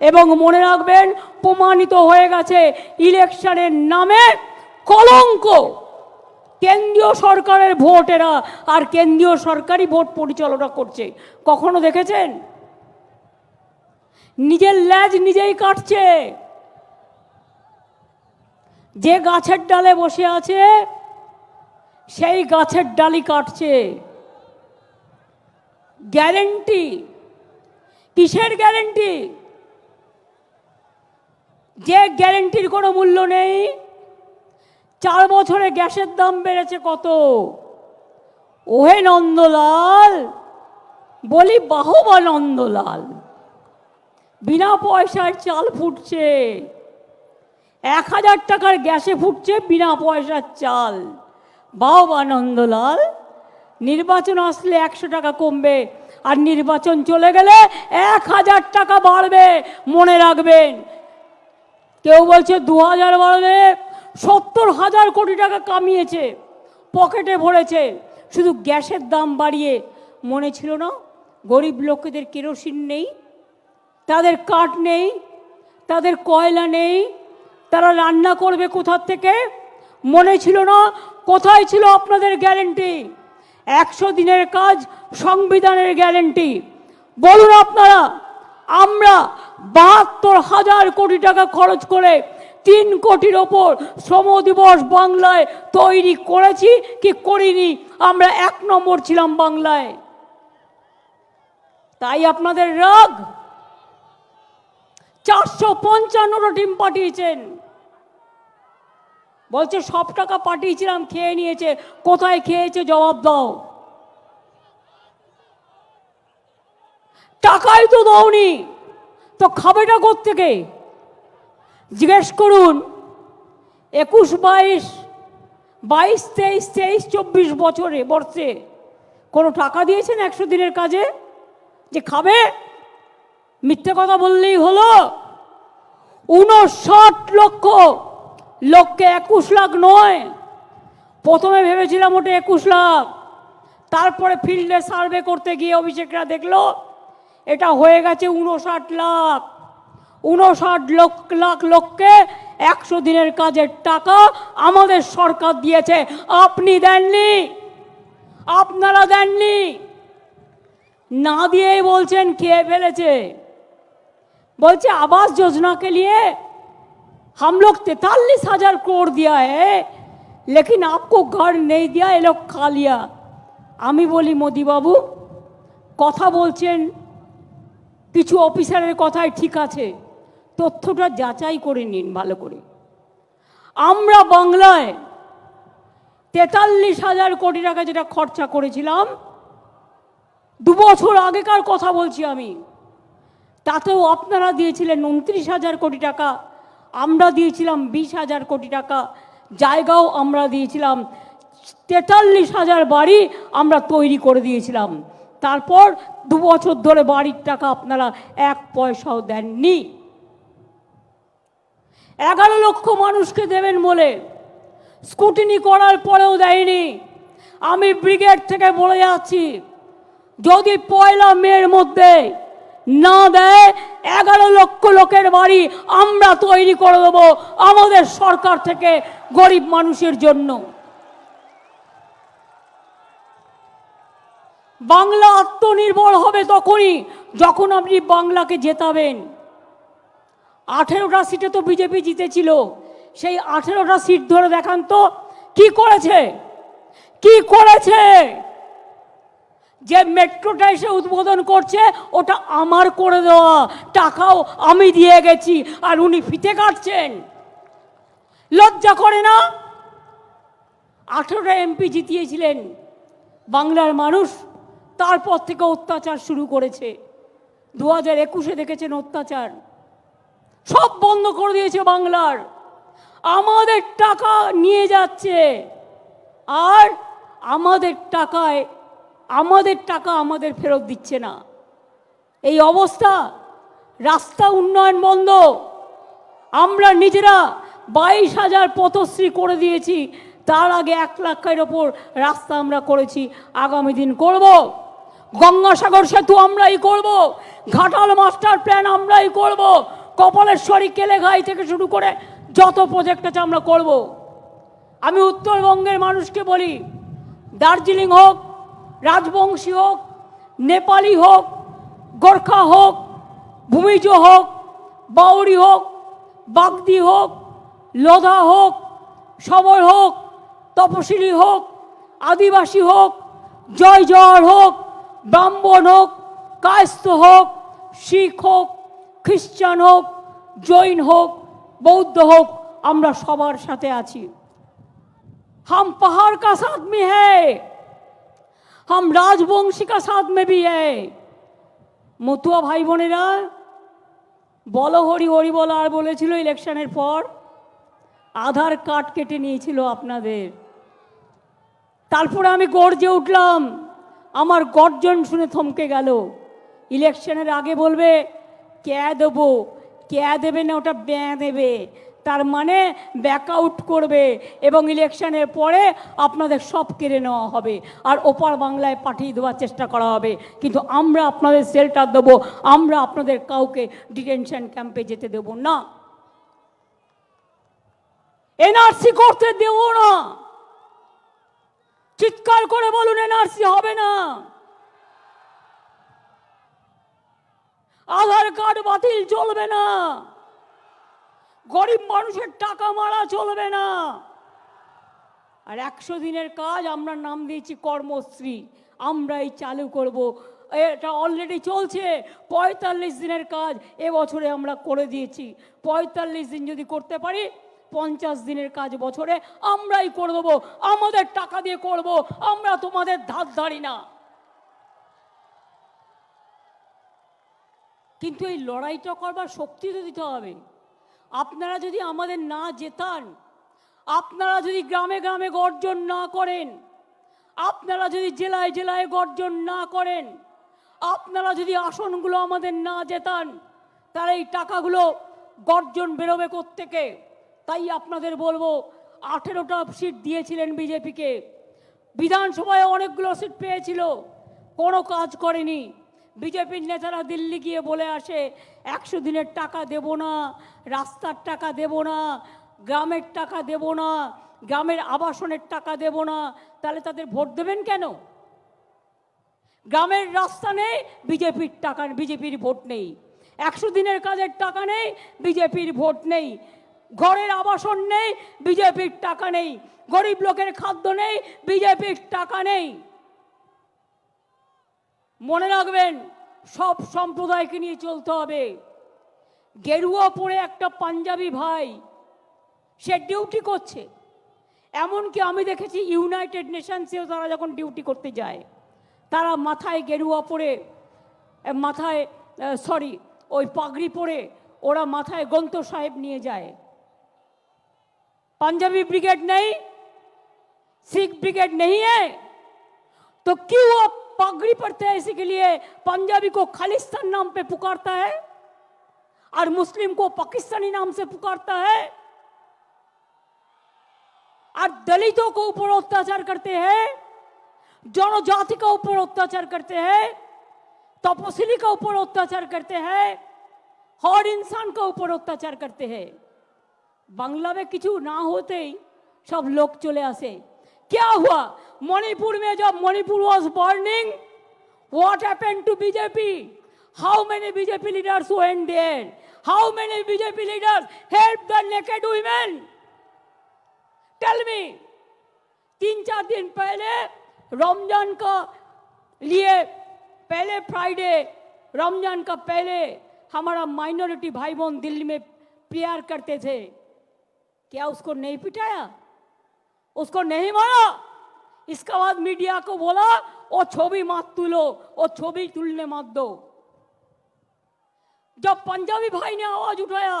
এবং মনে রাখবেন, প্রমাণিত হয়ে গেছে, ইলেকশনের নামে কলঙ্ক। কেন্দ্রীয় সরকারের ভোট এরা, আর কেন্দ্রীয় সরকারই ভোট পরিচালনা করছে। কখনো দেখেছেন? নিজের ল্যাজ নিজেই কাটছে। যে গাছের ডালে বসে আছে, সেই গাছের ডালি কাটছে। গ্যারেন্টি। কিসের গ্যারেন্টি? যে গ্যারেন্টির কোনো মূল্য নেই, চার বছরে গ্যাসের দাম বেড়েছে কত? ওহে নন্দলাল, বলি বাহবা নন্দলাল, বিনা পয়সার চাল ফুটছে, এক হাজার টাকার গ্যাসে ফুটছে বিনা পয়সার চাল। বাহবা নন্দলাল, নির্বাচন আসলে একশো টাকা কমবে, আর নির্বাচন চলে গেলে এক হাজার টাকা বাড়বে, মনে রাখবেন। কেউ বলছে দু হাজার বাড়বে সত্তর হাজার কোটি টাকা কামিয়েছে, পকেটে ভরেছে। শুধু গ্যাসের দাম বাড়িয়ে মনে ছিল না, গরিব লোকেদের কেরোসিন নেই, তাদের কাঠ নেই, তাদের কয়লা নেই, তারা রান্না করবে কোথার থেকে? মনে ছিল না, কোথায় ছিল আপনাদের গ্যারেন্টি? একশো দিনের কাজ, সংবিধানের গ্যারেন্টি। বলুন আপনারা আমরা বাহাত্তর হাজার কোটি টাকা খরচ করে তিন কোটির ওপর শ্রম দিবস বাংলায় তৈরি করেছি, কি করিনি? আমরা এক নম্বর ছিলাম বাংলায়। তাই আপনাদের রাগ? চারশো পঞ্চান্নটা টিম পাঠিয়েছেন। বলছে, সব টাকা পাঠিয়েছিলাম, খেয়ে নিয়েছে, কোথায় খেয়েছে, জবাব দাও। টাকাই তো দাওনি। তো খাবেটা থেকে জিজ্ঞেস করুন, একুশ বাইশ বাইশ তেইশ তেইশ চব্বিশ বছরে, বর্ষে কোনো টাকা দিয়েছেন একশো দিনের কাজে? যে খাবে? মিথ্যে কথা বললেই হলো। উনষাট লক্ষ লোককে একুশ লাখ নয়। প্রথমে ভেবেছিলাম ওটা একুশ লাখ। তারপরে ফিল্ডে সার্ভে করতে গিয়ে অভিষেকরা দেখল এটা হয়ে গেছে উনষাট লাখ উনষাট লক্ষ লাখ লোককে একশো দিনের কাজের টাকা আমাদের সরকার দিয়েছে আপনি দেননি আপনারা দেননি না দিয়েই বলছেন খেয়ে ফেলেছে বলছে आवास योजना के लिए हम लोग तैतालीस हजार करोड़ दिया है लेकिन आपको घर नहीं दिया ये लोग खा लिया আমি বলি মোদি বাবু কথা বলছেন কিছু অফিসারের কথাই ঠিক আছে। তথ্যটা যাচাই করে নিন ভালো করে। আমরা বাংলায় তেতাল্লিশ হাজার কোটি টাকা যেটা খরচা করেছিলাম, দু বছর আগেকার কথা বলছি আমি। তাতেও আপনারা দিয়েছিলেন উনত্রিশ হাজার কোটি টাকা, আমরা দিয়েছিলাম বিশ হাজার কোটি টাকা, জায়গাও আমরা দিয়েছিলাম, তেতাল্লিশ হাজার বাড়ি আমরা তৈরি করে দিয়েছিলাম। তারপর দু বছর ধরে বাড়ির টাকা আপনারা এক পয়সাও দেননি। এগারো লক্ষ মানুষকে দেবেন বলে স্কুটিনি করার পরেও দেয়নি। আমি ব্রিগেড থেকে বলে যাচ্ছি, যদি পয়লা মেয়ের মধ্যে না দেয়, এগারো লক্ষ লোকের বাড়ি আমরা তৈরি করে দেবো আমাদের সরকার থেকে গরিব মানুষের জন্য। বাংলা আত্মনির্ভর হবে তখনই, যখন আপনি বাংলাকে জেতাবেন। আঠেরোটা সিটে তো বিজেপি জিতেছিল। সেই আঠেরোটা সিট ধরে দেখান তো, কি করেছে? কি করেছে? যে মেট্রোটা এসে উদ্বোধন করছে, ওটা আমার করে দেওয়া। টাকাও আমি দিয়ে গেছি, আর উনি ফিতে কাটছেন। লজ্জা করে না? আঠেরোটা এমপি জিতিয়েছিলেন বাংলার মানুষ। তারপর থেকে অত্যাচার শুরু করেছে। দু হাজার একুশে দেখেছেন অত্যাচার। সব বন্ধ করে দিয়েছে বাংলার। আমাদের টাকা নিয়ে যাচ্ছে। আর আমাদের টাকায়, আমাদের টাকা আমাদের ফেরত দিচ্ছে না। এই অবস্থা, রাস্তা উন্নয়ন বন্ধ। আমরা নিজেরা বাইশ হাজার পথশ্রী করে দিয়েছি। তার আগে এক লাখের ওপর রাস্তা আমরা করেছি। আগামী দিন করব। গঙ্গাসাগর সেতু আমরাই করব, ঘাটাল মাস্টার প্ল্যান আমরাই করব, কপালেশ্বরী কেলেঘাই থেকে শুরু করে যত প্রজেক্ট আছে আমরা করব। আমি উত্তরবঙ্গের মানুষকে বলি, দার্জিলিং হোক, রাজবংশী হোক, নেপালি হোক, গোর্খা হোক, ভূমিজ হোক, বাউরি হোক, বাগদি হোক, লোধা হোক সবর হোক, তপশিলি হোক, আদিবাসী হোক, জয় জয় হোক ব্রাহ্মণ হোক কায়স্ত হোক, শিখ হোক খ্রিস্টান হোক, জৈন হোক, বৌদ্ধ হোক, আমরা সবার সাথে আছি। হাম পাহাড় কা সাথ মে হাম রাজবংশী কা সাথ মে ভি মতুয়া ভাই বোনেরা, বলো হরি হরি বল, আর বলেছিল ইলেকশনের পর, আধার কার্ড কেটে নিয়েছিল আপনাদের। তারপরে আমি গর্জে উঠলাম আমার গর্জন শুনে থমকে গেল। ইলেকশনের আগে বলবে, ক্যা দেবো? ক্যা দেবে না? ওটা ব্যা দেবে। তার মানে ব্যাক আউট করবে এবং ইলেকশনের পরে আপনাদের সব কেড়ে নেওয়া হবে। আর ওপার বাংলায় পাঠিয়ে দেওয়ার চেষ্টা করা হবে। কিন্তু আমরা আপনাদের শেল্টার দেবো। আমরা আপনাদের কাউকে ডিটেনশন ক্যাম্পে যেতে দেব না। এনআরসি করতে দেবো না। চিৎকার করে বলুন, এনআরসি হবে না। আধার কার্ড বাতিল চলবে না। গরিব মানুষের টাকা মারা চলবে না। আর একশো দিনের কাজ আমরা নাম দিয়েছি কর্মশ্রী। আমরাই চালু করব। এটা অলরেডি চলছে। পঁয়তাল্লিশ দিনের কাজ এবছরে আমরা করে দিয়েছি। পঁয়তাল্লিশ দিন যদি করতে পারি পঞ্চাশ দিনের কাজ বছরে আমরাই করে দেবো, আমাদের টাকা দিয়ে করব আমরা তোমাদের ধার ধারি না। কিন্তু এই লড়াইটা করবার শক্তি তো দিতে হবে। আপনারা যদি আমাদের না জেতান, আপনারা যদি গ্রামে গ্রামে গর্জন না করেন, আপনারা যদি জেলায় জেলায় গর্জন না করেন, আপনারা যদি আসনগুলো আমাদের না জেতান, তাহলে এই টাকাগুলো গর্জন বেরোবে থেকে তাই আপনাদের বলব, আঠেরোটা সিট দিয়েছিলেন বিজেপিকে। বিধানসভায় অনেকগুলো সিট পেয়েছিল, কোনো কাজ করেনি। বিজেপির নেতারা দিল্লি গিয়ে বলে আসে, একশো দিনের টাকা দেব না, রাস্তার টাকা দেব না, গ্রামের টাকা দেব না, গ্রামের আবাসনের টাকা দেব না, তাহলে তাদের ভোট দেবেন কেন? গ্রামের রাস্তা নেই, বিজেপির টাকা, বিজেপির ভোট নেই। একশো দিনের কাজের টাকা নেই, বিজেপির ভোট নেই। ঘরের আবাসন নেই, বিজেপির টাকা নেই। গরিব লোকের খাদ্য নেই, বিজেপির টাকা নেই। মনে রাখবেন, সব সম্প্রদায়কে নিয়ে চলতে হবে। গেরুয়া পরে একটা পাঞ্জাবি ভাই, সে ডিউটি করছে। এমনকি আমি দেখেছি ইউনাইটেড নেশনসেও তারা যখন ডিউটি করতে যায়, তারা মাথায় গেরুয়া পরে মাথায় সরি, ওই পাগড়ি পরে ওরা মাথায় গ্রন্থ সাহেব নিয়ে যায়। पंजाबी ब्रिगेड नहीं, सिख ब्रिगेड नहीं है तो क्यों वो पगड़ी पड़ते हैं इसी के लिए? पंजाबी को खालिस्तान नाम पे पुकारता है और मुस्लिम को पाकिस्तानी नाम से पुकारता है और दलितों को ऊपर अत्याचार करते हैं, जनजाति का ऊपर अत्याचार करते हैं तपसिली का ऊपर अत्याचार करते हैं, हर इंसान का ऊपर अत्याचार करते हैं। बांग्ला में किचू ना होते ही सब लोग चले आसे क्या हुआ मणिपुर में जब Manipur was burning what happened to bjp how many bjp leaders went there how many bjp leaders helped the naked women tell me तीन चार दिन पहले रमजान का लिए पहले फ्राइडे रमजान का पहले हमारा माइनॉरिटी भाई बहन दिल्ली में प्रेयर करते थे क्या उसको नहीं पिटाया? उसको नहीं मारा? इसके बाद मीडिया को बोला वो छवि मत तुलो वो छवि तुलने मत दो। जब पंजाबी भाई ने आवाज़ उठाया,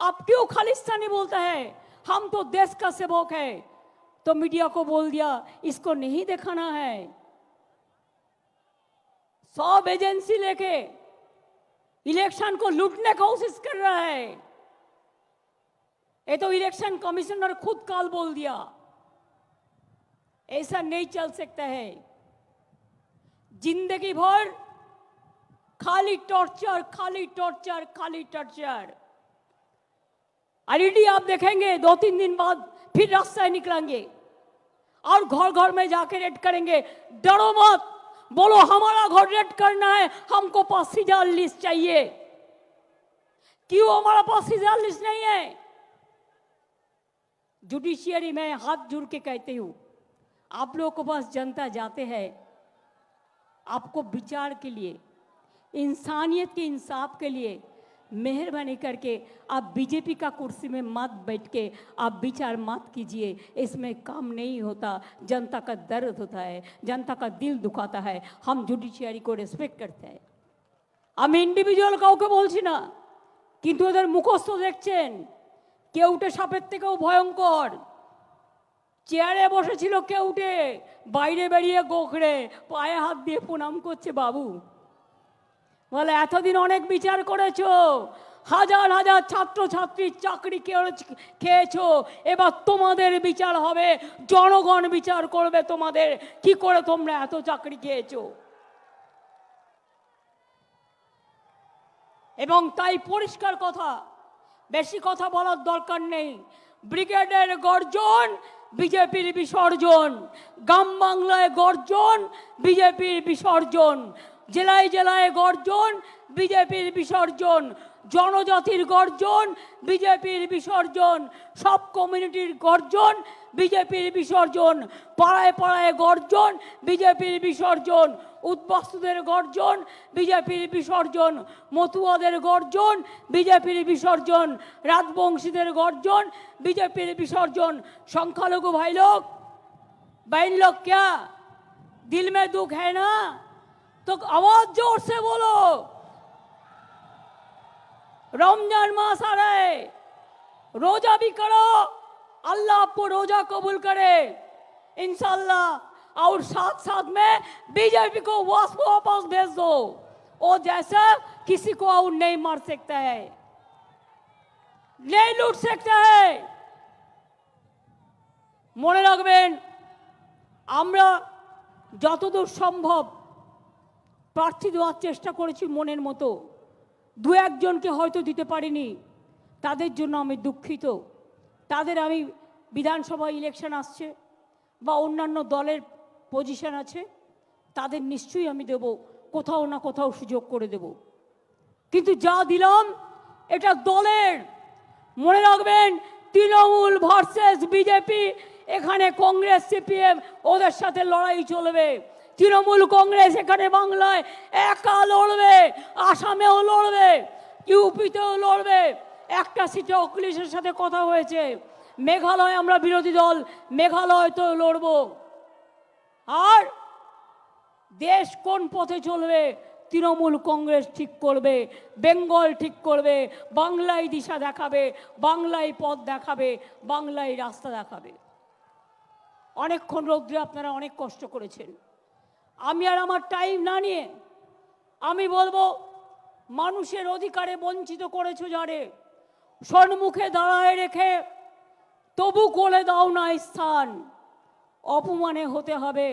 आप क्यों खालिस्तानी बोलता है? हम तो देश का सेवक है। तो मीडिया को बोल दिया, इसको नहीं दिखाना है। सब एजेंसी लेके इलेक्शन को लूटने की कोशिश कर रहा है। ये तो इलेक्शन कमिश्नर खुद काल बोल दिया। ऐसा नहीं चल सकता है। ज़िंदगी भर खाली टॉर्चर खाली टॉर्चर खाली टॉर्चर ईडी आप देखेंगे दो तीन दिन बाद फिर रास्ते निकलेंगे। और घर घर में जाके रेड करेंगे। डरो मत। बोलो, हमारा घर रेड करना है। हमको पास हज़ार लिस्ट चाहिए। क्यों हमारा पास हज़ार लिस्ट नहीं है? जुडिशियरी में हाथ जुड़ के कहती हूँ आप लोगों के पास जनता जाते हैं आपको विचार के लिए इंसानियत के इंसाफ के लिए मेहरबानी करके आप बीजेपी का कुर्सी में मत बैठ के आप विचार मत कीजिए इसमें काम नहीं होता जनता का दर्द होता है जनता का दिल दुखाता है हम जुडिशियारी को রেসপেক্ট করতে হয় আমি ইন্ডিভিজুয়াল কাউকে বলছি না কিন্তু ওদের মুখস্থ দেখছেন কেউটে সাপের থেকেও ভয়ঙ্কর। চেয়ারে বসেছিল কেউটে বাইরে বেরিয়ে গোখড়ে পায়ে হাত দিয়ে প্রণাম করছে বাবু। বলে, এতদিন অনেক বিচার করেছ, হাজার হাজার ছাত্র ছাত্রীর চাকরি খেয়ে- খেয়েছো, এবার তোমাদের বিচার হবে, জনগণ বিচার করবে তোমাদের, কি করে তোমরা এত চাকরি খেয়েছো? এবং তাই পরিষ্কার কথা বেশি কথা বলার দরকার নেই। ব্রিগেডের গর্জন, বিজেপির বিসর্জন। গ্রাম বাংলায় গর্জন, বিজেপির বিসর্জন। জেলায় জেলায় গর্জন, বিজেপির বিসর্জন। জনজাতির গর্জন, বিজেপির বিসর্জন। সব কমিউনিটির গর্জন, বিজেপির বিসর্জন। পাড়ায় পাড়ায় গর্জন, বিজেপির বিসর্জন। উদ্বাস্তুদের গর্জন বিজেপির বিসর্জন মতুয়াদের গর্জন বিজেপির বিসর্জন রাজবংশীদের গর্জন বিজেপির বিসর্জন সংখ্যালঘু ভাই লোক बहन लोग क्या दिल में दुख है ना तो आवाज जोर से बोलो रमजान मास आ रहा है रोजा भी करो अल्लाह आपको रोजा कबूल करे इंशाल्लाह और साथ साथ में बीजेपी को वापस वापस भेज दो वो जैसा किसी को और नहीं मार सकता है नहीं लूट सकता है মনে রাখবেন আমরা যতদূর সম্ভব প্রার্থী দেওয়ার চেষ্টা করেছি মনের মতো দু একজনকে হয়তো দিতে পারিনি তাদের জন্য আমি দুঃখিত তাদের আমি বিধানসভা ইলেকশন আসছে বা অন্যান্য দলের পজিশন আছে, তাদের নিশ্চয়ই আমি দেব। কোথাও না কোথাও সুযোগ করে দেব। কিন্তু যা দিলাম, এটা দলের। মনে রাখবেন, তৃণমূল ভার্সেস বিজেপি এখানে কংগ্রেস সিপিএম ওদের সাথে লড়াই চলবে। তৃণমূল কংগ্রেস এখানে বাংলায় একা লড়বে, আসামেও লড়বে, ইউপিতেও লড়বে। একটা সিটে অখিলেশের সাথে কথা হয়েছে। মেঘালয় আমরা বিরোধী দল, মেঘালয় তো লড়বো। আর দেশ কোন পথে চলবে? তৃণমূল কংগ্রেস ঠিক করবে, বেঙ্গল ঠিক করবে, বাংলায় দিশা দেখাবে, বাংলায় পথ দেখাবে, বাংলায় রাস্তা দেখাবে। অনেকক্ষণ রৌদ্রে আপনারা অনেক কষ্ট করেছেন। আমি আর আমার টাইম না নিয়ে আমি বলব, মানুষের অধিকারে বঞ্চিত করেছ যারে সম্মুখে দাঁড়ায় রেখে তবু কোলে দাও না স্থান। অপমানে হতে হবে,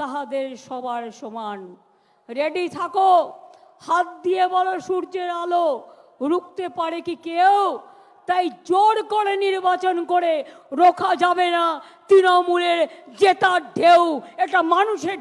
তাহাদের সবার সমান। রেডি থাকো, হাত দিয়ে বলো সূর্যের আলো, রুখতে পারে কি কেউ? তাই জোর করে নির্বাচন করে, রোখা যাবে না, তৃণমূলের জেতার ঢেউ, এটা মানুষের